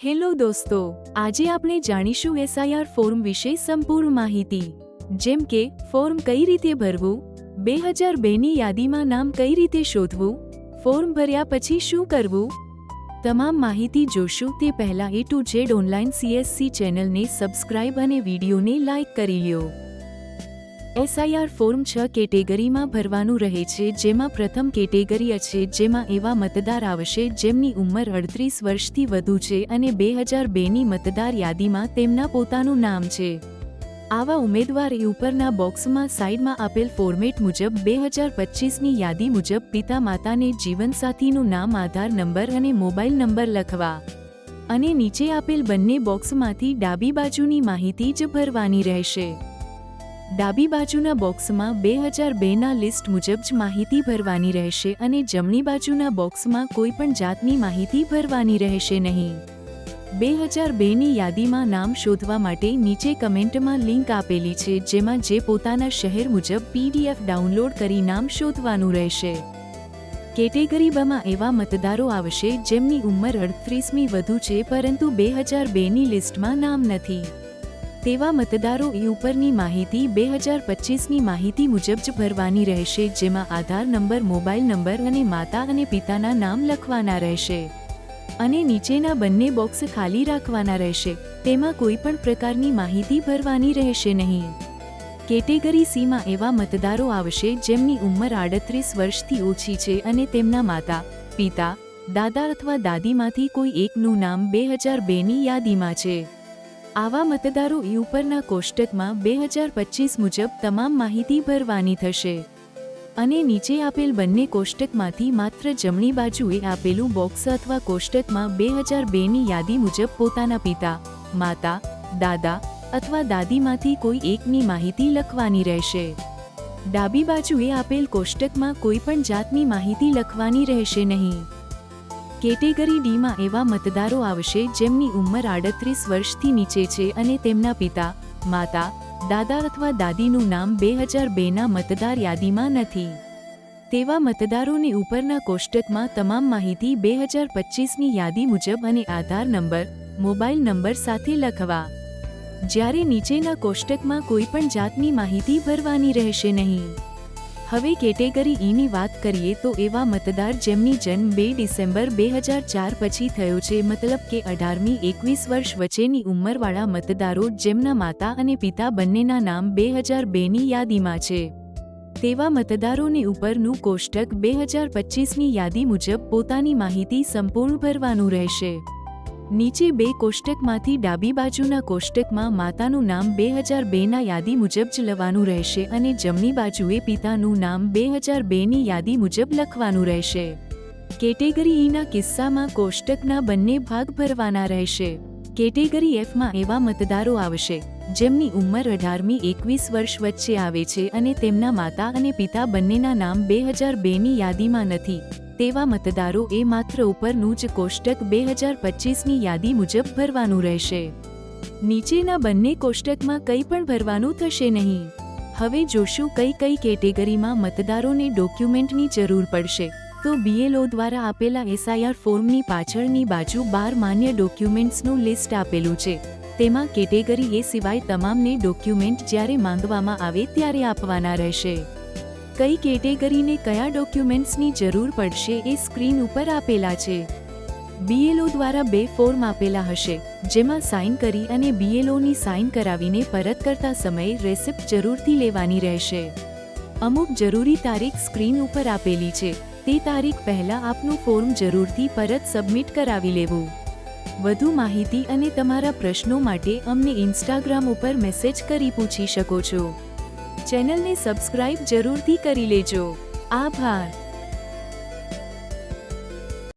Hello દોસ્તો, આજે આપણે જાણીશું એસઆઈઆર ફોર્મ વિશે સંપૂર્ણ માહિતી. જેમ કે, ફોર્મ કઈ રીતે ભરવું, બે હજાર બેની યાદીમાં નામ કઈ રીતે શોધવું, ફોર્મ ભર્યા પછી શું કરવું? તમામ માહિતી જોશું તે પહેલાં A to Z online CSC ચેનલને સબસ્ક્રાઇબ અને વિડીયોને લાઇક કરી લ્યો. એસઆઈઆર ફોર્મ છ કેટેગરીમાં ભરવાનું રહે છે, જેમાં પ્રથમ કેટેગરી છે, જેમાં એવા મતદાર આવશે જેમની ઉંમર અડત્રીસ વર્ષથી વધુ છે અને બે હજાર બેની મતદાર યાદીમાં તેમના પોતાનું નામ છે. આવા ઉમેદવાર એ ઉપરના બોક્સમાં સાઇડમાં આપેલ ફોર્મેટ મુજબ બે હજાર પચીસની યાદી મુજબ પિતા માતાને જીવનસાથીનું નામ, આધાર નંબર અને મોબાઈલ નંબર લખવા. અને નીચે આપેલ બંને બોક્સમાંથી ડાબી બાજુની માહિતી જ ભરવાની રહેશે. ડાબી બાજુના બોક્સમાં બે હજાર બેના લિસ્ટ મુજબ જ માહિતી ભરવાની રહેશે અને જમણી બાજુના બોક્સમાં કોઈ પણ જાતની માહિતી ભરવાની રહેશે નહીં. બે હજાર બેની યાદીમાં નામ શોધવા માટે નીચે કમેન્ટમાં લિંક આપેલી છે, જેમાં જે પોતાના શહેર મુજબ પીડીએફ ડાઉનલોડ કરી નામ શોધવાનું રહેશે. કેટેગરી બમાં એવા મતદારો આવશે જેમની ઉંમર અડત્રીસમી વધુ છે, પરંતુ બે હજાર બેની લિસ્ટમાં નામ નથી. તેવા મતદારો એ ઉપરની માહિતી બે હજાર પચીસની માહિતી મુજબ જ ભરવાની રહેશે, જેમાં આધાર નંબર, મોબાઈલ નંબર અને માતા અને પિતાના નામ લખવાના રહેશે. અને નીચેના બંને બોક્સ ખાલી રાખવાના રહેશે. તેમાં કોઈ પણ પ્રકારની માહિતી ભરવાની રહેશે નહીં. કેટેગરી સીમાં એવા મતદારો આવશે, જેમની ઉંમર આડત્રીસ વર્ષથી ઓછી છે અને તેમના માતા, પિતા, દાદા અથવા દાદીમાંથી કોઈ એકનું નામ બે હજાર બેની યાદીમાં છે. આવા મતદારો ઈ ઉપરના કોષ્ટકમાં બે હજાર પચીસ મુજબ તમામ માહિતી ભરવાની થશે. અને નીચે આપેલ બંને કોષ્ટકમાંથી માત્ર જમણી બાજુએ આપેલું બોક્સ અથવા કોષ્ટકમાં બે હજાર બેની યાદી મુજબ પોતાના પિતા, માતા, દાદા અથવા દાદીમાંથી કોઈ એકની માહિતી લખવાની રહેશે. ડાબી બાજુએ આપેલ કોષ્ટકમાં કોઈ પણ જાતની માહિતી લખવાની રહેશે નહીં. કેટેગરી ડીમાં એવા મતદારો આવશે જેમની ઉંમર આડત્રીસ વર્ષથી નીચે છે અને તેમના પિતા, માતા, દાદા અથવા દાદીનું નામ બે હજાર બેના મતદાર યાદીમાં નથી. તેવા મતદારોને ઉપરના કોષ્ટકમાં તમામ માહિતી બે હજાર પચીસની યાદી મુજબ અને આધાર નંબર, મોબાઈલ નંબર સાથે લખવા. જ્યારે નીચેના કોષ્ટકમાં કોઈપણ જાતની માહિતી ભરવાની રહેશે નહીં. હવે કેટેગરી ઈની વાત કરીએ તો એવા મતદાર જેમની જન્મ બે ડિસેમ્બર બે હજાર ચાર પછી થયો છે, મતલબ કે અઢારમી એકવીસ વર્ષ વચ્ચેની ઉંમરવાળા મતદારો જેમના માતા અને પિતા બંનેના નામ બે હજાર બેની યાદીમાં છે. તેવા મતદારોને ઉપરનું કોષ્ટક બે હજાર પચીસની યાદી મુજબ પોતાની માહિતી સંપૂર્ણ ભરવાનું રહેશે. નીચે બે કોષ્ટકમાંથી ડાબી બાજુના કોષ્ટકમાં માતાનું નામ બે હજાર બેના યાદી મુજબ જ લવાનું રહેશે અને જમણી બાજુએ પિતાનું નામ બે હજાર બેની યાદી મુજબ લખવાનું રહેશે. કેટેગરી ઈના કિસ્સામાં કોષ્ટકના બંને ભાગ ભરવાના રહેશે. કેટેગરી એફમાં એવા મતદારો આવશે, જેમની ઉંમર અઢારમી એકવીસ વર્ષ વચ્ચે આવે છે અને તેમના માતા અને પિતા બંનેના નામ બે હજાર બેની યાદીમાં નથી. તેવા મતદારો એ માત્ર ઉપરનું જ કોષ્ટક બે હજાર પચીસની યાદી મુજબ ભરવાનું રહેશે. નીચેના બંને કોષ્ટકમાં કંઈ પણ ભરવાનું થશે નહીં. હવે જોશું કઈ કઈ કેટેગરીમાં મતદારોને ડોક્યુમેન્ટની જરૂર પડશે. તો બીએલઓ દ્વારા આપેલા એસઆઈઆર ફોર્મની પાછળની બાજુ બાર માન્ય ડોક્યુમેન્ટ્સનું લિસ્ટ આપેલું છે. તેમાં કેટેગરી એ સિવાય તમામને ડોક્યુમેન્ટ જ્યારે માંગવામાં આવે ત્યારે આપવાના રહેશે. કઈ કેટેગરીને કયા ડોક્યુમેન્ટ્સની જરૂર પડશે એ સ્ક્રીન ઉપર આપેલા છે. બીએલઓ દ્વારા બે ફોર્મ આપેલા હશે, જેમાં સાઇન કરી અને બીએલઓની સાઇન કરાવીને પરત કરતા સમયે રેસિપ્ટ જરૂરથી લેવાની રહેશે. અમુક જરૂરી તારીખ સ્ક્રીન ઉપર આપેલી છે, તે તારીખ પહેલાં આપનું ફોર્મ જરૂરથી પરત સબમિટ કરાવી લેવું. વધુ માહિતી અને તમારા પ્રશ્નો માટે અમને ઇન્સ્ટાગ્રામ ઉપર મેસેજ કરી પૂછી શકો છો. ચેનલને સબસ્ક્રાઇબ જરૂરથી કરી લેજો. આભાર.